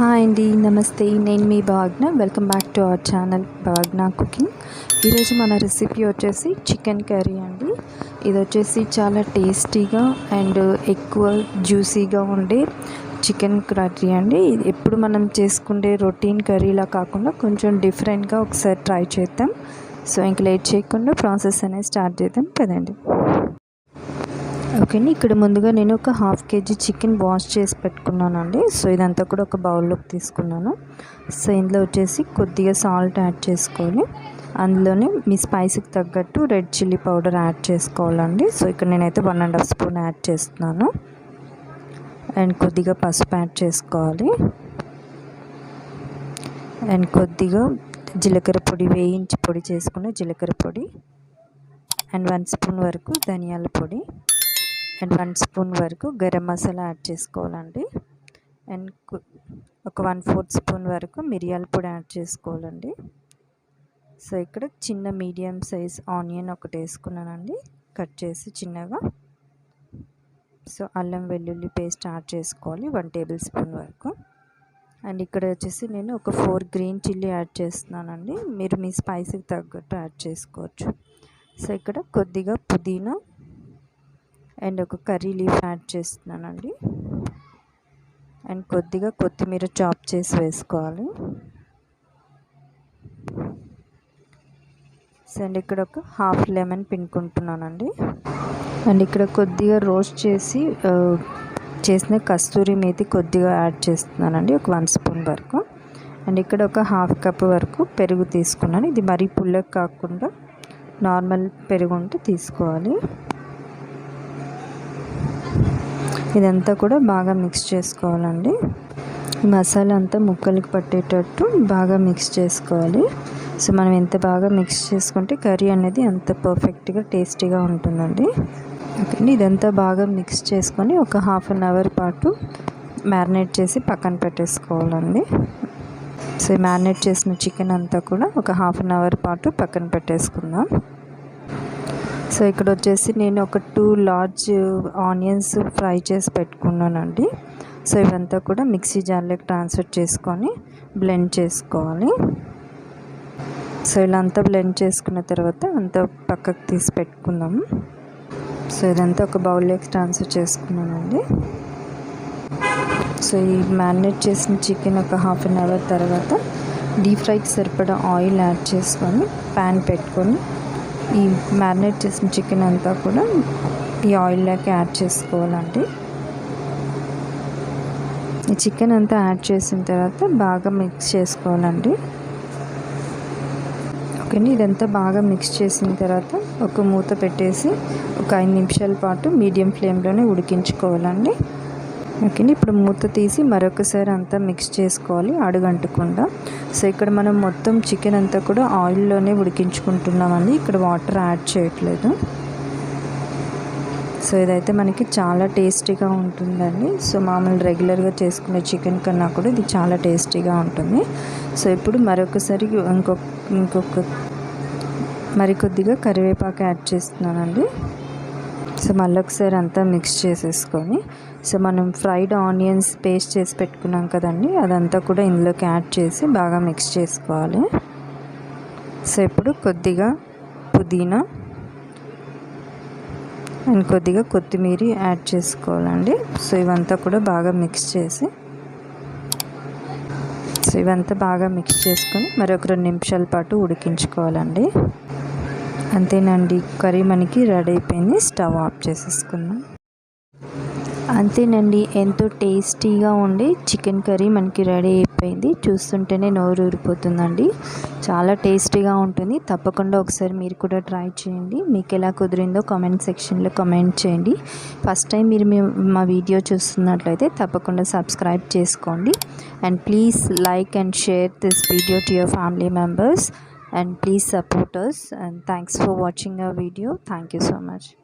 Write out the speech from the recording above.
Hi అండి నమస్తే. నేను మీ Bhagna. Welcome back to our channel Bhagna cooking. ఈరోజు మన రెసిపీ వచ్చేసి చికెన్ కర్రీ అండి. ఇది వచ్చేసి చాలా టేస్టీగా అండ్ ఎక్కువ జ్యూసీగా ఉండే చికెన్ కర్రీ అండి. ఇది ఎప్పుడు మనం చేసుకుండే రొటీన్ కర్రీలా కాకుండా కొంచెం డిఫరెంట్గా ఒకసారి ట్రై చేద్దాం. సో ఇంక లేట్ చేయకుండా ప్రాసెస్ అనేది స్టార్ట్ చేద్దాం. కదండి ఓకే అండి. ఇక్కడ ముందుగా నేను ఒక హాఫ్ కేజీ చికెన్ వాష్ చేసి పెట్టుకున్నానండి. సో ఇదంతా కూడా ఒక బౌల్లోకి తీసుకున్నాను. సో ఇందులో వచ్చేసి కొద్దిగా సాల్ట్ యాడ్ చేసుకొని అందులోనే మీ స్పైసీకి తగ్గట్టు రెడ్ చిల్లీ పౌడర్ యాడ్ చేసుకోవాలండి. సో ఇక్కడ నేనైతే one and half spoon add చేస్తున్నాను. అండ్ కొద్దిగా పసుపు యాడ్ చేసుకోవాలి. అండ్ కొద్దిగా జీలకర్ర పొడి వేయించి పొడి చేసుకున్న జీలకర్ర పొడి. అండ్ వన్ స్పూన్ వరకు ధనియాల పొడి. అండ్ వన్ స్పూన్ వరకు గరం మసాలా యాడ్ చేసుకోవాలండి. అండ్ ఒక వన్ ఫోర్త్ స్పూన్ వరకు మిరియాల పొడి యాడ్ చేసుకోవాలండి. సో ఇక్కడ చిన్న మీడియం సైజ్ ఆనియన్ ఒకటి వేసుకున్నానండి. కట్ చేసి చిన్నగా. సో అల్లం వెల్లుల్లి పేస్ట్ యాడ్ చేసుకోవాలి వన్ టేబుల్ స్పూన్ వరకు. అండ్ ఇక్కడ వచ్చేసి నేను ఒక ఫోర్ గ్రీన్ చిల్లీ యాడ్ చేస్తున్నానండి. మీరు మీ స్పైసీకి తగ్గట్టు యాడ్ చేసుకోవచ్చు. సో ఇక్కడ కొద్దిగా పుదీనా అండ్ ఒక కర్రీ లీఫ్ యాడ్ చేస్తున్నానండి. అండ్ కొద్దిగా కొత్తిమీర చాప్ చేసి వేసుకోవాలి. సో అండ్ ఇక్కడ ఒక హాఫ్ లెమన్ పిండుకుంటున్నానండి. అండ్ ఇక్కడ కొద్దిగా రోస్ట్ చేసి చేసిన కస్తూరి మేతి కొద్దిగా యాడ్ చేస్తున్నానండి ఒక వన్ స్పూన్ వరకు. అండ్ ఇక్కడ ఒక హాఫ్ కప్ వరకు పెరుగు తీసుకున్నాను. ఇది మరీ పుల్లకి కాకుండా నార్మల్ పెరుగు ఉంటే తీసుకోవాలి. ఇదంతా కూడా బాగా మిక్స్ చేసుకోవాలండి. మసాలా అంతా ముక్కలకు పట్టేటట్టు బాగా మిక్స్ చేసుకోవాలి. సో మనం ఎంత బాగా మిక్స్ చేసుకుంటే కర్రీ అనేది అంత పర్ఫెక్ట్గా టేస్టీగా ఉంటుందండి. ఓకే ఇదంతా బాగా మిక్స్ చేసుకొని ఒక హాఫ్ అన్ అవర్ పాటు మ్యారినేట్ చేసి పక్కన పెట్టేసుకోవాలండి. సో మ్యారినేట్ చేసిన చికెన్ అంతా కూడా ఒక హాఫ్ అన్ అవర్ పాటు పక్కన పెట్టేసుకుందాం. సో ఇక్కడ వచ్చేసి నేను ఒక టూ లార్జ్ ఆనియన్స్ ఫ్రై చేసి పెట్టుకున్నానండి. సో ఇవంతా కూడా మిక్సీ జార్లోకి ట్రాన్స్ఫర్ చేసుకొని బ్లెండ్ చేసుకోవాలి. సో ఇలా అంతా బ్లెండ్ చేసుకున్న తర్వాత అంతా పక్కకు తీసి పెట్టుకుందాము సో ఇదంతా ఒక బౌల్లోకి ట్రాన్స్ఫర్ చేసుకున్నానండి. సో ఈ మ్యారినేట్ చేసిన చికెన్ ఒక హాఫ్ అన్ అవర్ తర్వాత డీప్ ఫ్రైకి సరిపడా ఆయిల్ యాడ్ చేసుకొని ప్యాన్ పెట్టుకొని ఈ మ్యారినేట్ చేసిన చికెన్ అంతా కూడా ఈ ఆయిల్లోకి యాడ్ చేసుకోవాలండి. ఈ చికెన్ అంతా యాడ్ చేసిన తర్వాత బాగా మిక్స్ చేసుకోవాలండి. ఓకే ఇదంతా బాగా మిక్స్ చేసిన తర్వాత ఒక మూత పెట్టేసి ఒక ఐదు నిమిషాల పాటు మీడియం ఫ్లేమ్లోనే ఉడికించుకోవాలండి. ఓకే ఇప్పుడు మూత తీసి మరొకసారి అంతా మిక్స్ చేసుకోవాలి అడుగంటకుండా. సో ఇక్కడ మనం మొత్తం చికెన్ అంతా కూడా ఆయిల్లోనే ఉడికించుకుంటున్నామండి. ఇక్కడ వాటర్ యాడ్ చేయట్లేదు. సో ఇదైతే మనకి చాలా టేస్టీగా ఉంటుందండి. సో మామూలు రెగ్యులర్గా చేసుకునే చికెన్ కన్నా కూడా ఇది చాలా టేస్టీగా ఉంటుంది. సో ఇప్పుడు మరొకసారి ఇంకొక ఇంకొక మరికొద్దిగా కరివేపాకు యాడ్ చేస్తున్నానండి. సో మళ్ళీ ఒకసారి అంతా మిక్స్ చేసేసుకొని సో మనం ఫ్రైడ్ ఆనియన్స్ పేస్ట్ చేసి పెట్టుకున్నాం కదండి అదంతా కూడా ఇందులోకి యాడ్ చేసి బాగా మిక్స్ చేసుకోవాలి. సో ఇప్పుడు కొద్దిగా పుదీనా అండ్ కొద్దిగా కొత్తిమీర యాడ్ చేసుకోవాలండి. సో ఇవంతా కూడా బాగా మిక్స్ చేసి సో ఇవంతా బాగా మిక్స్ చేసుకొని మరొక రెండు నిమిషాల పాటు ఉడికించుకోవాలండి. అంతేనండి. కర్రీ మనకి రెడీ అయిపోయింది. స్టవ్ ఆఫ్ చేసేసుకుందాం. అంతేనండి. ఎంతో టేస్టీగా ఉండే చికెన్ కర్రీ మనకి రెడీ అయిపోయింది. చూస్తుంటేనే నోరు ఊరిపోతుందండి. చాలా టేస్టీగా ఉంటుంది. తప్పకుండా ఒకసారి మీరు కూడా ట్రై చేయండి. మీకు ఎలా కుదిరిందో కామెంట్ సెక్షన్లో కామెంట్ చేయండి. ఫస్ట్ టైం మీరు మా వీడియో చూస్తున్నట్లయితే తప్పకుండా సబ్స్క్రైబ్ చేసుకోండి. And please like and share this video to your family members. And please support us. And thanks for watching our video. Thank you so much